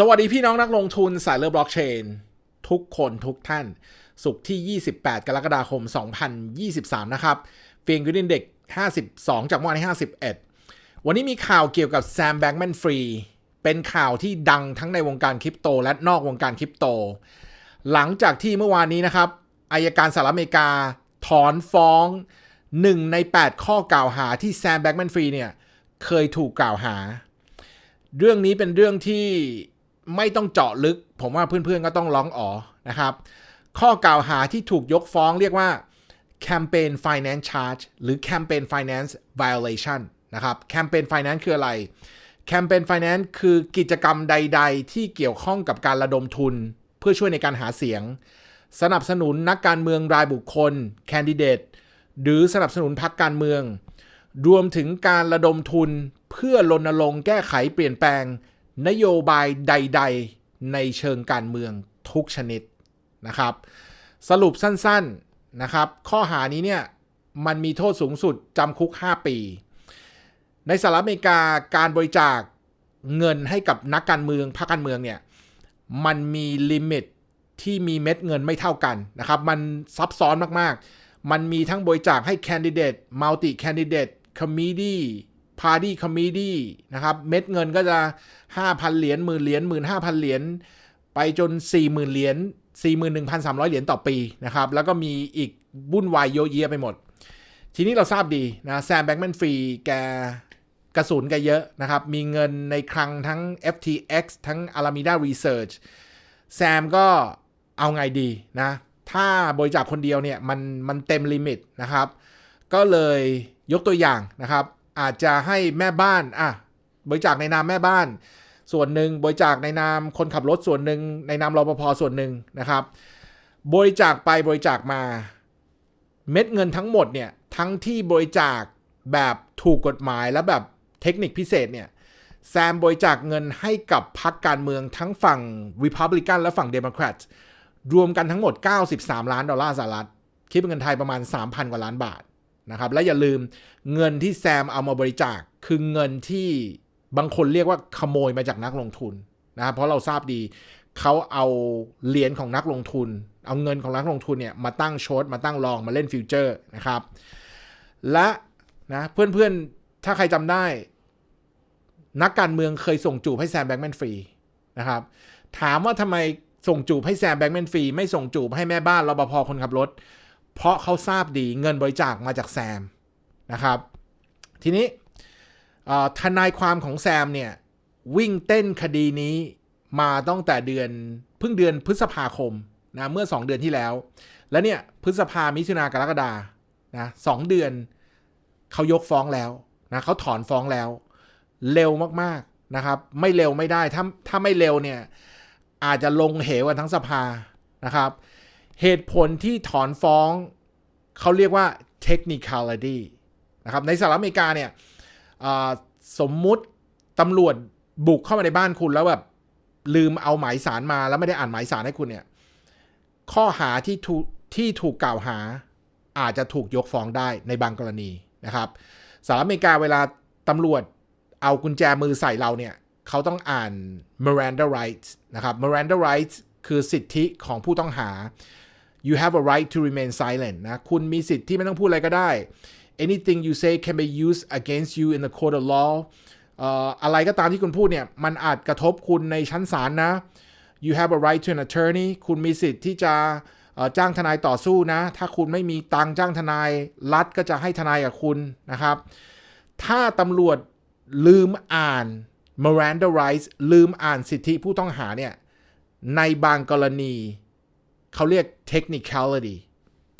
สวัสดีพี่น้องนักลงทุนสายเลือบล็อกเชน ทุกคนทุกท่าน สุขที่ 28 กรกฎาคม 2023 นะครับเฟียงยูนินเด็ก 52 จากเมื่อวานที่51 วันนี้มีข่าวเกี่ยวกับแซมแบง k ์แมนฟรีเป็นข่าวที่ดังทั้งในวงการคริปโต และนอกวงการคริปโต หลังจากที่เมื่อวานนี้นะครับอายการสหรัฐอเมริกา ถอนฟ้อง 1 ใน 8 ข้อกล่าวหาที่แซมแบง k ์แมนฟรีเนี่ยเคยถูกกล่าวหา เรื่องนี้เป็นเรื่องที่ ไม่ต้องเจาะลึก ผมว่าเพื่อนๆก็ต้องร้องอ๋อนะครับ ข้อกล่าวหาที่ถูกยกฟ้องเรียกว่า campaign finance charge หรือ campaign finance violation นะครับ campaign finance คืออะไร campaign finance คือกิจกรรมใด ๆ ที่เกี่ยวข้องกับการระดมทุน เพื่อช่วยในการหาเสียง สนับสนุนนักการเมืองรายบุคคล candidate หรือสนับสนุนพรรคการเมือง รวมถึงการระดมทุนเพื่อรณรงค์แก้ไขเปลี่ยนแปลง นโยบายใด ๆ ในเชิงการเมืองทุกชนิดนะครับ สรุปสั้นๆนะครับ ข้อหานี้เนี่ยมันมีโทษสูงสุดจำคุก 5 ปี ในสหรัฐอเมริกาการบริจาคเงินให้กับนักการเมืองพรรคการเมืองเนี่ยมันมีลิมิตที่มีเม็ดเงินไม่เท่ากันนะครับ มันซับซ้อนมากๆ มันมีทั้งบริจาคให้แคนดิเดตมัลติแคนดิเดตคอมมิดี้าร์ตี้คอมมิดี้นะครับเม็ดเงินก็จะ 5,000 เหรียญหมื่นเหรียญหมื่นห้าพันเหรียญไปจน 40,000 เหรียญ41,300 เหรียญต่อปีนะครับแล้วก็มีอีกบุ่นวายโยเยไปหมด ทีนี้เราทราบดีนะแซมแบง k ์แมนฟรีแกกระสุนแกเยอะนะครับ มีเงินในคลังทั้ง FTX ทั้ง Alameda Research แซมก็เอาไงดีนะ ถ้าบริจาคคนเดียวเนี่ยมันมันเต็มลิมิตนะครับ ก็เลยยกตัวอย่างนะครับ อาจจะให้แม่บ้านอะบริจาคในนามแม่บ้าน ส่วนหนึ่งบริจาคในนามคนขับรถส่วนหนึ่งในนามรปภส่วนหนึ่งนะครับ บริจาคไปบริจาคมา เม็ดเงินทั้งหมดเนี่ยทั้งที่บริจาคแบบถูกกฎหมายและแบบเทคนิคพิเศษเนี่ยแซมบริจาคเงินให้กับพรรคการเมืองทั้งฝั่ง Republican และฝั่ง Democrat รวมกันทั้งหมด 93 ล้านดอลลาร์สหรัฐ คิดเป็นเงินไทยประมาณ 3,000 กว่าล้านบาท นะครับ และอย่าลืมเงินที่แซมเอามาบริจาคคือเงินที่บางคนเรียกว่าขโมยมาจากนักลงทุนนะครับเพราะเราทราบดีเขาเอาเหรียญของนักลงทุน เอาเงินของนักลงทุนเนี่ยมาตั้งโชดมาตั้งลองมาเล่นฟิวเจอร์นะครับ และนะเพื่อนๆถ้าใครจำได้ นักการเมืองเคยส่งจูบให้แซมแบง k ์แมนฟรีนะครับ ถามว่าทำไมส่งจูบให้แซมแบง k ์แมนฟรีไม่ส่งจูบให้แม่บ้านรปภคนขับรถ เพราะเขาทราบดีเงินบริจาคมาจากแซมนะครับ ทีนี้ทนายความของแซมเนี่ย วิ่งเต้นคดีนี้มาตั้งแต่เดือนเพิ่งเดือนพฤษภาคมนะเมื่อ 2 เดือนที่แล้ว แล้วเนี่ยพฤษภามิถุนากรกฎานะสเดือนเขายกฟ้องแล้วนะเขาถอนฟ้องแล้ว เร็วมากๆนะครับ ไม่เร็วไม่ได้ถ้าถ้าไม่เร็วเนี่ยอาจจะลงเหวกันทั้งสภานะครับ เหตุผลที่ถอนฟ้องเขาเรียกว่า technicality นะครับในสหรัฐอเมริกาเนี่ยสมมุติตำรวจบุกเข้ามาในบ้านคุณแล้วแบบลืมเอาหมายสารมาแล้วไม่ได้อ่านหมายสารให้คุณเนี่ยข้อหาที่ถูกที่ถูกกล่าวหาอาจจะถูกยกฟ้องได้ในบางกรณีนะครับสหรัฐอเมริกาเวลาตำรวจเอากุญแจมือใส่เราเนี่ยเขาต้องอ่าน Miranda rights นะครับ Miranda rights คือสิทธิของผู้ต้องหา you have a right to remain silent นะ คุณมีสิทธิที่ไม่ต้องพูดอะไรก็ได้ anything you say can be used against you in the court of law อะไรก็ตามที่คุณพูดเนี่ย มันอาจกระทบคุณในชั้นศาลนะ you have a right to an attorney คุณมีสิทธิ์ที่จะจ้างทนายต่อสู้นะ ถ้าคุณไม่มีตังจ้างทนาย รัฐก็จะให้ทนายกับคุณนะครับ ถ้าตำรวจลืมอ่าน Miranda rights ลืมอ่านสิทธิผู้ต้องหาเนี่ย ในบางกรณี เขาเรียก technicality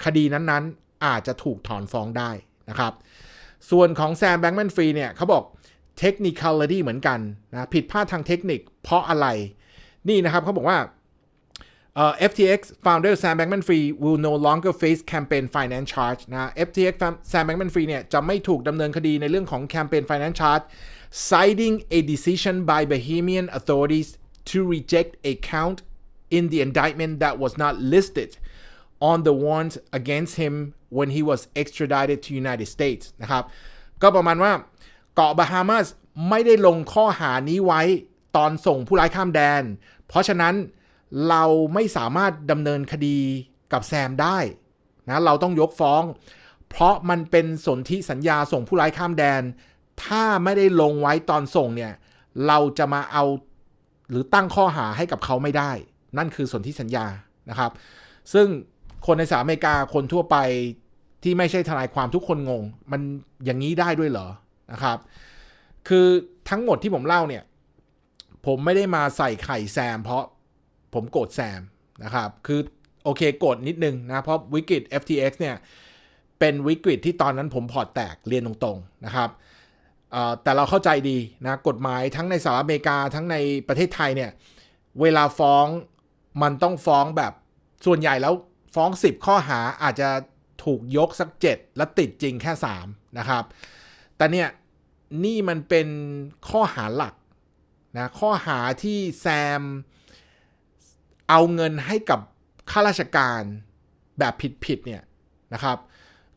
คดีนั้นๆ อาจจะถูกถอนฟ้องได้นะครับ ส่วนของแซมแบง k ์แมนฟรีเนี่ยเขาบอก technicality เหมือนกันนะผิดพลาดทางเทคนิคเพราะอะไร นี่นะครับเขาบอกว่า uh, FTX founder Sam Bankman-Fried will no longer face campaign finance charge นะ FTX Sam Bankman-Fried เนี่ยจะไม่ถูกดำเนินคดีในเรื่องของ campaign finance charge citing a decision by Bahamian authorities to reject a count in the indictment that was not listed on the warrant against him when he was extradited to United States นะครับ ก็ประมาณว่าเกาะบาฮามาสไม่ได้ลงข้อหานี้ไว้ตอนส่งผู้ร้ายข้ามแดน เพราะฉะนั้นเราไม่สามารถดำเนินคดีกับแซมได้นะเราต้องยกฟ้อง เพราะมันเป็นสนธิสัญญาส่งผู้ร้ายข้ามแดน ถ้าไม่ได้ลงไว้ตอนส่งเนี่ย เราจะมาเอาหรือตั้งข้อหาให้กับเขาไม่ได้ นั่นคือสนธิสัญญานะครับ ซึ่งคนในสหรัฐอเมริกาคนทั่วไปที่ไม่ใช่ทนายความทุกคนงง มันอย่างนี้ได้ด้วยเหรอนะครับ คือทั้งหมดที่ผมเล่าเนี่ย ผมไม่ได้มาใส่ไข่แซม เพราะผมโกรธแซมนะครับ คือโอเคโกรธนิดนึงนะเพราะวิกฤต FTX เนี่ยเป็นวิกฤตที่ตอนนั้นผมพอร์ตแตกเรียนตรงๆนะครับแต่เราเข้าใจดีนะกฎหมายทั้งในสหรัฐอเมริกาทั้งในประเทศไทยเนี่ยเวลาฟ้อง มันต้องฟ้องแบบส่วนใหญ่แล้วฟ้อง 10 ข้อหาอาจจะถูกยกสัก 7 และติดจริงแค่ 3 นะครับ แต่เนี่ยนี่มันเป็นข้อหาหลักนะข้อหาที่แซมเอาเงินให้กับข้าราชการแบบผิดๆเนี่ยนะครับ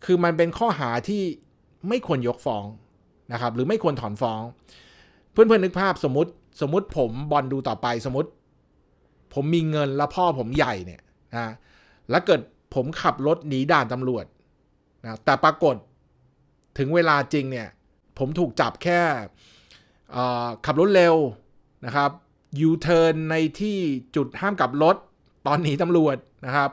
คือมันเป็นข้อหาที่ไม่ควรยกฟ้องนะครับ หรือไม่ควรถอนฟ้อง เพื่อนๆนึกภาพสมมติสมมติผมบอลดูต่อไปสมมติ ผมมีเงินแล้วพ่อผมใหญ่เนี่ยนะแล้วเกิดผมขับรถหนีด่านตำรวจนะแต่ปรากฏถึงเวลาจริงเนี่ย ผมถูกจับแค่ขับรถเร็วนะครับยูเทิร์นในที่จุดห้ามกลับรถตอนหนีตำรวจนะครับ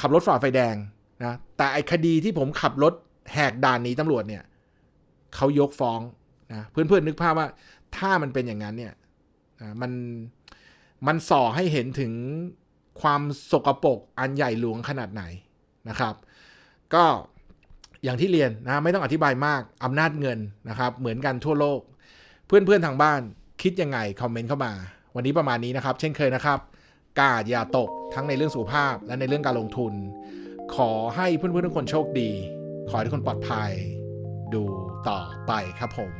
ขับรถฝ่าไฟแดงนะแต่ไอคดีที่ผมขับรถแหกด่านหนีตำรวจเนี่ยเขายกฟ้องนะเพื่อนๆนึกภาพว่าถ้ามันเป็นอย่างนั้นเนี่ยนะมัน มันส่อให้เห็นถึงความสกปรกอันใหญ่หลวงขนาดไหนนะครับ ก็อย่างที่เรียนนะไม่ต้องอธิบายมากอำนาจเงินนะครับ เหมือนกันทั่วโลก เพื่อนๆทางบ้านคิดยังไง คอมเมนต์เข้ามา วันนี้ประมาณนี้นะครับ เช่นเคยนะครับ กาดอย่าตกทั้งในเรื่องสุขภาพและในเรื่องการลงทุน ขอให้เพื่อนๆทุกคนโชคดี ขอให้ทุกคนปลอดภัย ดูต่อไปครับผม